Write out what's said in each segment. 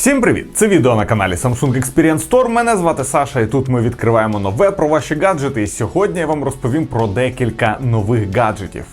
Всім привіт! Це відео на каналі Samsung Experience Store. Мене звати Саша, і тут ми відкриваємо нове про ваші гаджети. І сьогодні я вам розповім про декілька нових гаджетів,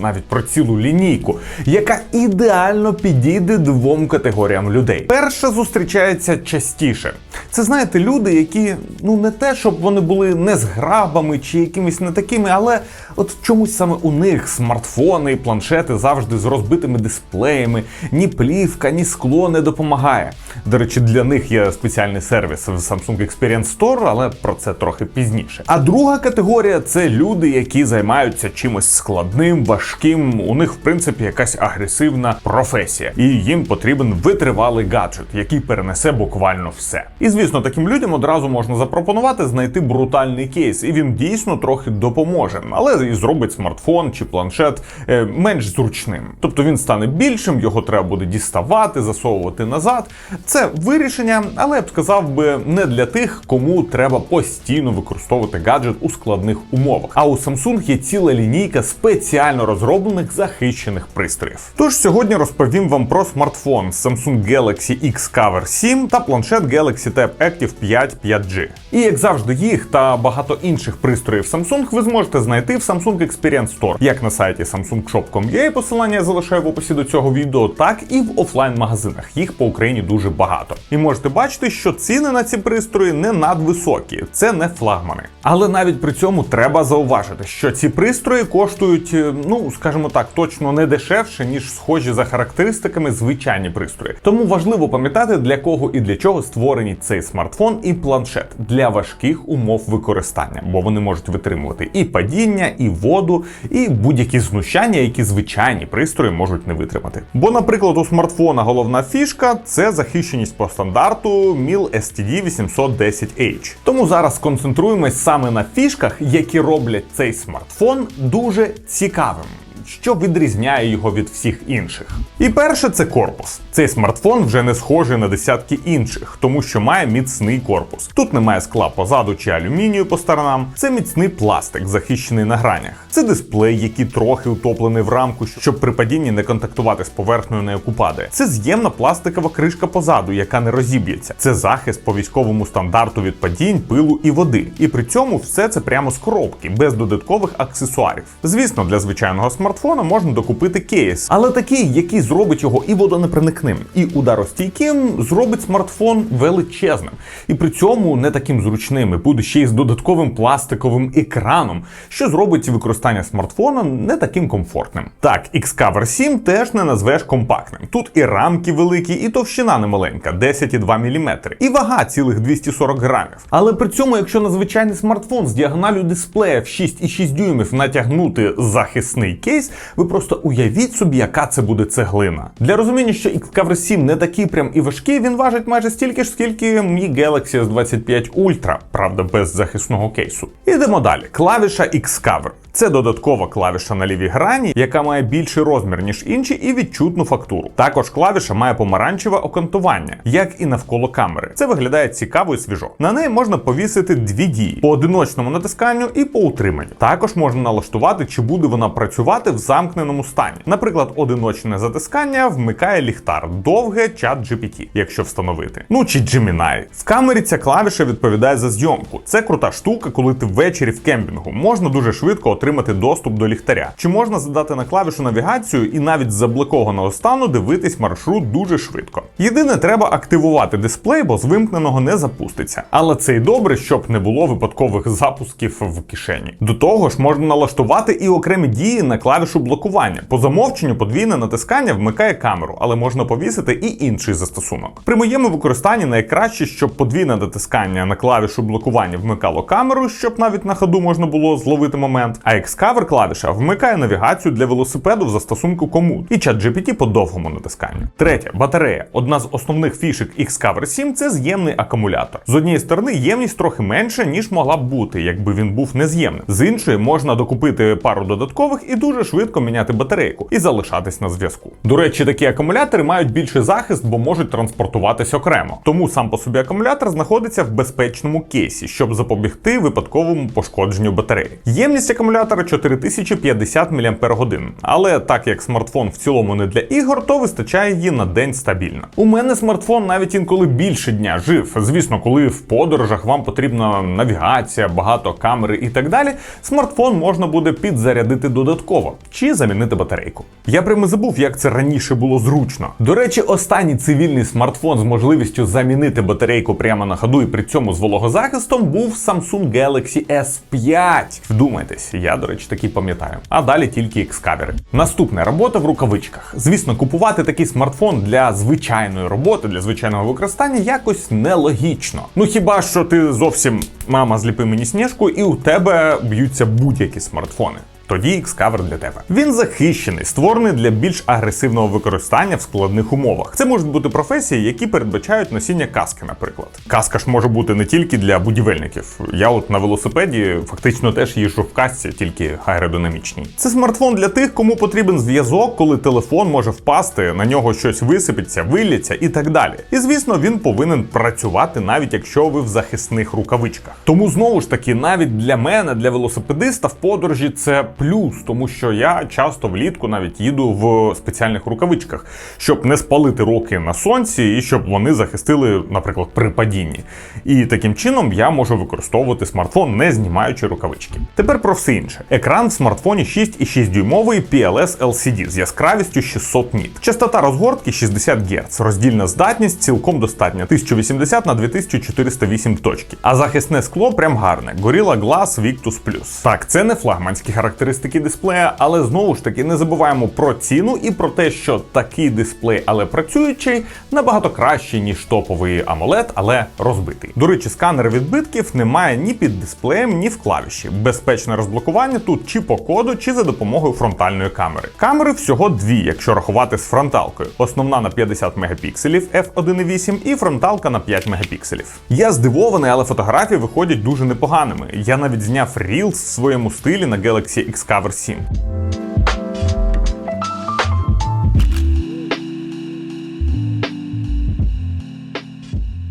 навіть про цілу лінійку, яка ідеально підійде двом категоріям людей. Перша зустрічається частіше. Це знаєте, люди, які ну не те, щоб вони були не зграбами чи якимись не такими, але от чомусь саме у них смартфони і планшети завжди з розбитими дисплеями, ні плівка, ні скло не допомагає. До речі, для них є спеціальний сервіс в Samsung Experience Store, але про це трохи пізніше. А друга категорія це люди, які займаються чимось складним, важким. У них, в принципі, якась агресивна професія, і їм потрібен витривалий гаджет, який перенесе буквально все. І звісно, таким людям одразу можна запропонувати знайти брутальний кейс, і він дійсно трохи допоможе, але і зробить смартфон чи планшет е, менш зручним. Тобто він стане більшим, його треба буде діставати, засовувати назад. Це вирішення, але я б сказав би не для тих, кому треба постійно використовувати гаджет у складних умовах. А у Samsung є ціла лінійка спеціально розроблених захищених пристроїв. Тож сьогодні розповім вам про смартфон Samsung Galaxy X Cover 7 та планшет Galaxy Tab Active 5 5G. І як завжди, їх та багато інших пристроїв Samsung ви зможете знайти в Samsung Experience Store, як на сайті samsung.shop.com.ua, посилання я залишаю в описі до цього відео, так і в офлайн-магазинах. Їх по Україні дуже багато. І можете бачити, що ціни на ці пристрої не надвисокі, це не флагмани. Але навіть при цьому треба зауважити, що ці пристрої коштують, е, ну скажімо так, точно не дешевше, ніж схожі за характеристиками звичайні пристрої. Тому важливо пам'ятати, для кого і для чого створені цей смартфон і планшет для важких умов використання, бо вони можуть витримувати і падіння, і воду, і будь-які знущання, які звичайні пристрої можуть не витримати. Бо, наприклад, у смартфона головна фішка це захищеність по стандарту MIL STD 810H. Тому зараз сконцентруємось саме на фішках, які роблять цей смартфон дуже цікавим що відрізняє його від всіх інших. І перше це корпус. Цей смартфон вже не схожий на десятки інших, тому що має міцний корпус. Тут немає скла позаду чи алюмінію по сторонам. Це міцний пластик, захищений на гранях. Це дисплей, який трохи утоплений в рамку, щоб при падінні не контактувати з поверхнею, на яку падає. Це з'ємна пластикова кришка позаду, яка не розіб'ється. Це захист по військовому стандарту від падінь, пилу і води. І при цьому все це прямо з коробки, без додаткових аксесуарів. Звісно, для звичайного смартфона смартфона можна докупити кейс, але такий, який зробить його і водонепроникним, і ударостійким, зробить смартфон величезним. І при цьому не таким зручним, і буде ще й з додатковим пластиковим екраном, що зробить використання смартфона не таким комфортним. Так, Xcover 7 теж не назвеш компактним. Тут і рамки великі, і товщина немаленька 10,2 мм, і вага цілих 240 грамів. Але при цьому, якщо на звичайний смартфон з діагоналю дисплея в 6,6 дюймів натягнути захисний кейс, ви просто уявіть собі, яка це буде цеглина. Для розуміння, що Xcover 7 не такий прям і важкий, він важить майже стільки ж, скільки Mi Galaxy S25 Ultra, правда, без захисного кейсу. Ідемо далі. Клавіша Xcover. Це додаткова клавіша на лівій грані, яка має більший розмір, ніж інші, і відчутну фактуру. Також клавіша має помаранчеве окантування, як і навколо камери. Це виглядає цікаво і свіжо. На неї можна повісити дві дії: по одиночному натисканню і по утриманню. Також можна налаштувати, чи буде вона працювати в замкненому стані. Наприклад, одиночне затискання вмикає ліхтар, довге чат GPT, якщо встановити. Ну чи Gemini. В камері ця клавіша відповідає за зйомку. Це крута штука, коли ти ввечері в кемпінгу. Можна дуже швидко отримати отримати доступ до ліхтаря. Чи можна задати на клавішу навігацію і навіть з заблокованого стану дивитись маршрут дуже швидко. Єдине, треба активувати дисплей, бо з вимкненого не запуститься. Але це й добре, щоб не було випадкових запусків в кишені. До того ж, можна налаштувати і окремі дії на клавішу блокування. По замовченню подвійне натискання вмикає камеру, але можна повісити і інший застосунок. При моєму використанні найкраще, щоб подвійне натискання на клавішу блокування вмикало камеру, щоб навіть на ходу можна було зловити момент. А Xcover клавіша вмикає навігацію для велосипеду в застосунку Komoot і чат GPT по довгому натисканню. Третє батарея. Одна з основних фішек Xcover 7 це з'ємний акумулятор. З однієї сторони, ємність трохи менша, ніж могла б бути, якби він був нез'ємним. З іншої можна докупити пару додаткових і дуже швидко міняти батарейку і залишатись на зв'язку. До речі, такі акумулятори мають більший захист, бо можуть транспортуватись окремо. Тому сам по собі акумулятор знаходиться в безпечному кейсі, щоб запобігти випадковому пошкодженню батареї. Ємність акумулятора акумулятора 4050 мАч. Але так як смартфон в цілому не для ігор, то вистачає її на день стабільно. У мене смартфон навіть інколи більше дня жив. Звісно, коли в подорожах вам потрібна навігація, багато камери і так далі, смартфон можна буде підзарядити додатково чи замінити батарейку. Я прямо забув, як це раніше було зручно. До речі, останній цивільний смартфон з можливістю замінити батарейку прямо на ходу і при цьому з вологозахистом був Samsung Galaxy S5. Вдумайтесь, я, до речі, такий пам'ятаю. А далі тільки екскавери. Наступне робота в рукавичках. Звісно, купувати такий смартфон для звичайної роботи, для звичайного використання якось нелогічно. Ну хіба що ти зовсім мама зліпи мені сніжку, і у тебе б'ються будь-які смартфони. Тоді Xcover для тебе. Він захищений, створений для більш агресивного використання в складних умовах. Це можуть бути професії, які передбачають носіння каски, наприклад. Каска ж може бути не тільки для будівельників. Я от на велосипеді фактично теж їжджу в касці, тільки аеродинамічній. Це смартфон для тих, кому потрібен зв'язок, коли телефон може впасти, на нього щось висипеться, вилляться і так далі. І звісно, він повинен працювати навіть якщо ви в захисних рукавичках. Тому знову ж таки, навіть для мене, для велосипедиста в подорожі це плюс, тому що я часто влітку навіть їду в спеціальних рукавичках, щоб не спалити руки на сонці і щоб вони захистили, наприклад, при падінні. І таким чином я можу використовувати смартфон, не знімаючи рукавички. Тепер про все інше. Екран в смартфоні 6,6 дюймовий PLS LCD з яскравістю 600 ніт. Частота розгортки 60 Гц. Роздільна здатність цілком достатня 1080 на 2408 точки. А захисне скло прям гарне. Gorilla Glass Victus Plus. Так, це не флагманські характеристики дисплея, але знову ж таки не забуваємо про ціну і про те, що такий дисплей, але працюючий, набагато кращий, ніж топовий AMOLED, але розбитий. До речі, сканер відбитків немає ні під дисплеєм, ні в клавіші. Безпечне розблокування тут чи по коду, чи за допомогою фронтальної камери. Камери всього дві, якщо рахувати з фронталкою. Основна на 50 мегапікселів f1.8 і фронталка на 5 мегапікселів. Я здивований, але фотографії виходять дуже непоганими. Я навіть зняв Reels в своєму стилі на Galaxy Xcover 7.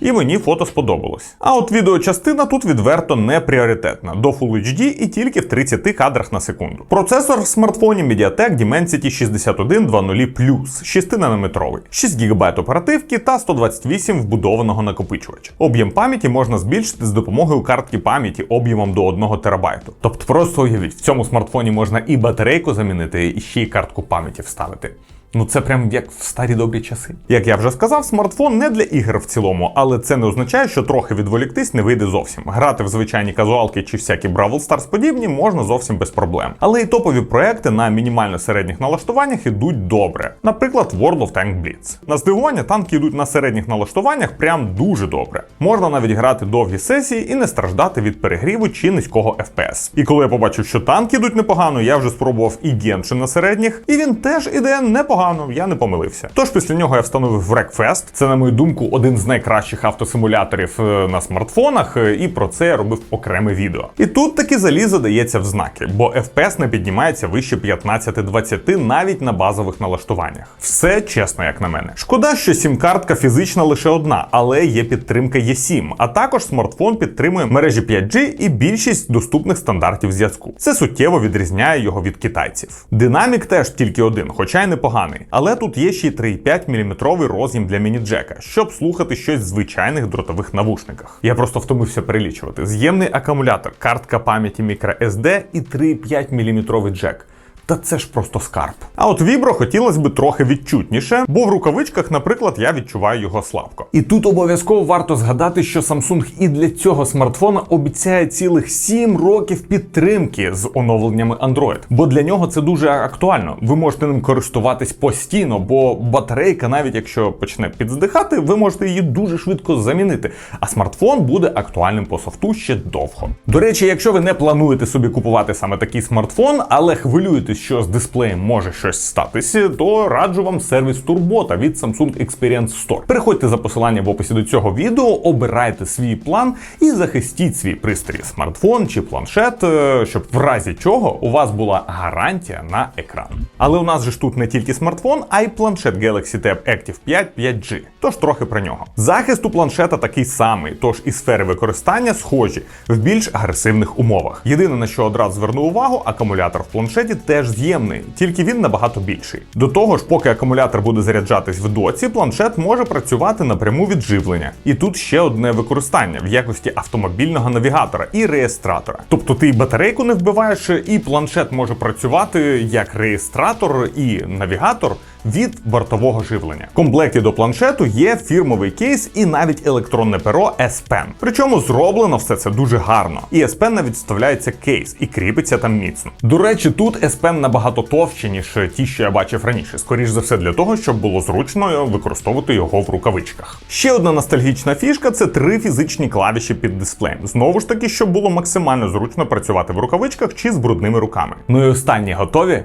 І мені фото сподобалось. А от відеочастина тут відверто не пріоритетна до Full HD і тільки в 30 кадрах на секунду. Процесор в смартфоні MediaTek Dimensity 6120 6-нанометровий, 6 ГБ оперативки та 128 вбудованого накопичувача. Об'єм пам'яті можна збільшити з допомогою картки пам'яті об'ємом до 1 ТБ. Тобто просто уявіть, в цьому смартфоні можна і батарейку замінити, і ще й картку пам'яті вставити. Ну це прям як в старі добрі часи. Як я вже сказав, смартфон не для ігор в цілому, але це не означає, що трохи відволіктись не вийде зовсім. Грати в звичайні казуалки чи всякі Бравл Stars подібні можна зовсім без проблем. Але і топові проекти на мінімально середніх налаштуваннях ідуть добре. Наприклад, World of Tank Blitz. На здивування танки йдуть на середніх налаштуваннях прям дуже добре. Можна навіть грати довгі сесії і не страждати від перегріву чи низького FPS. І коли я побачив, що танки йдуть непогано, я вже спробував і Genshin на середніх, і він теж іде непогано непогано, я не помилився. Тож після нього я встановив Wreckfest. Це, на мою думку, один з найкращих автосимуляторів е, на смартфонах, е, і про це я робив окреме відео. І тут таки залізо дається в знаки, бо FPS не піднімається вище 15-20 навіть на базових налаштуваннях. Все чесно, як на мене. Шкода, що сім-картка фізична лише одна, але є підтримка E7, а також смартфон підтримує мережі 5G і більшість доступних стандартів зв'язку. Це суттєво відрізняє його від китайців. Динамік теж тільки один, хоча й непоганий. Але тут є ще й 3,5 мм роз'єм для міні-джека, щоб слухати щось в звичайних дротових навушниках. Я просто втомився перелічувати. З'ємний акумулятор, картка пам'яті microSD і 3,5 мм джек. Та це ж просто скарб. А от вібро хотілося б трохи відчутніше, бо в рукавичках, наприклад, я відчуваю його слабко. І тут обов'язково варто згадати, що Samsung і для цього смартфона обіцяє цілих 7 років підтримки з оновленнями Android. Бо для нього це дуже актуально. Ви можете ним користуватись постійно, бо батарейка, навіть якщо почне підздихати, ви можете її дуже швидко замінити. А смартфон буде актуальним по софту ще довго. До речі, якщо ви не плануєте собі купувати саме такий смартфон, але хвилюєтесь що з дисплеєм може щось статися, то раджу вам сервіс Турбота від Samsung Experience Store. Переходьте за посиланням в описі до цього відео, обирайте свій план і захистіть свій пристрій, смартфон чи планшет, е, щоб в разі чого у вас була гарантія на екран. Але у нас же ж тут не тільки смартфон, а й планшет Galaxy Tab Active 5 5G. Тож трохи про нього. Захист у планшета такий самий, тож і сфери використання схожі в більш агресивних умовах. Єдине на що одразу зверну увагу, акумулятор в планшеті теж з'ємний, тільки він набагато більший. До того ж, поки акумулятор буде заряджатись в доці, планшет може працювати напряму від живлення. І тут ще одне використання в якості автомобільного навігатора і реєстратора. Тобто ти і батарейку не вбиваєш, і планшет може працювати як реєстратор і навігатор. Від бортового живлення. В комплекті до планшету є фірмовий кейс і навіть електронне перо S Pen. Причому зроблено все це дуже гарно. І S Pen навіть вставляється кейс і кріпиться там міцно. До речі, тут S Pen набагато товщі, ніж ті, що я бачив раніше. Скоріш за все для того, щоб було зручно використовувати його в рукавичках. Ще одна ностальгічна фішка це три фізичні клавіші під дисплеєм. Знову ж таки, щоб було максимально зручно працювати в рукавичках чи з брудними руками. Ну і останні готові.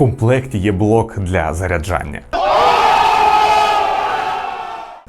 Комплекті є блок для заряджання.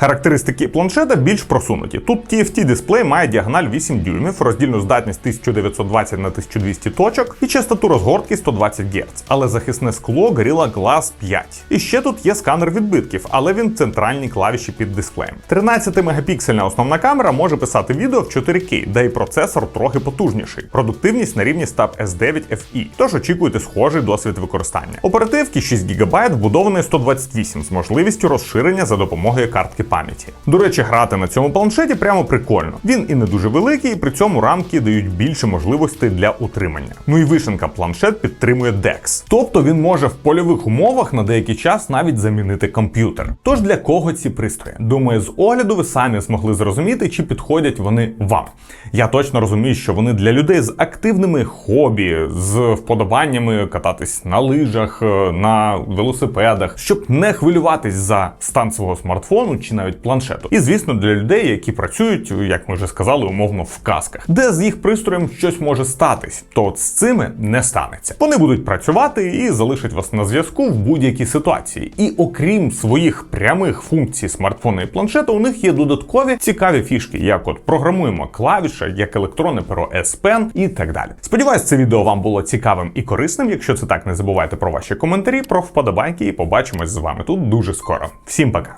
Характеристики планшета більш просунуті. Тут TFT дисплей має діагональ 8 дюймів, роздільну здатність 1920 на 1200 точок і частоту розгортки 120 Гц, але захисне скло Gorilla Glass 5. І ще тут є сканер відбитків, але він в центральній клавіші під дисплеєм. 13-мегапіксельна основна камера може писати відео в 4К, де і процесор трохи потужніший. Продуктивність на рівні Stab S9 FE, тож очікуйте схожий досвід використання. Оперативки 6 ГБ вбудований 128 з можливістю розширення за допомогою картки пам'яті. До речі, грати на цьому планшеті прямо прикольно. Він і не дуже великий, і при цьому рамки дають більше можливостей для утримання. Ну і вишенка планшет підтримує DeX. Тобто він може в польових умовах на деякий час навіть замінити комп'ютер. Тож для кого ці пристрої? Думаю, з огляду ви самі змогли зрозуміти, чи підходять вони вам. Я точно розумію, що вони для людей з активними хобі, з вподобаннями кататись на лижах, е, на велосипедах, щоб не хвилюватись за стан свого смартфону чи навіть планшету. І звісно, для людей, які працюють, як ми вже сказали, умовно в касках, де з їх пристроєм щось може статись, то от з цими не станеться. Вони будуть працювати і залишать вас на зв'язку в будь-якій ситуації. І окрім своїх прямих функцій смартфона і планшета, у них є додаткові цікаві фішки, як от програмуємо клавіша, як електронне перо S Pen і так далі. Сподіваюсь, це відео вам було цікавим і корисним. Якщо це так, не забувайте про ваші коментарі, про вподобайки і побачимось з вами тут дуже скоро. Всім пока!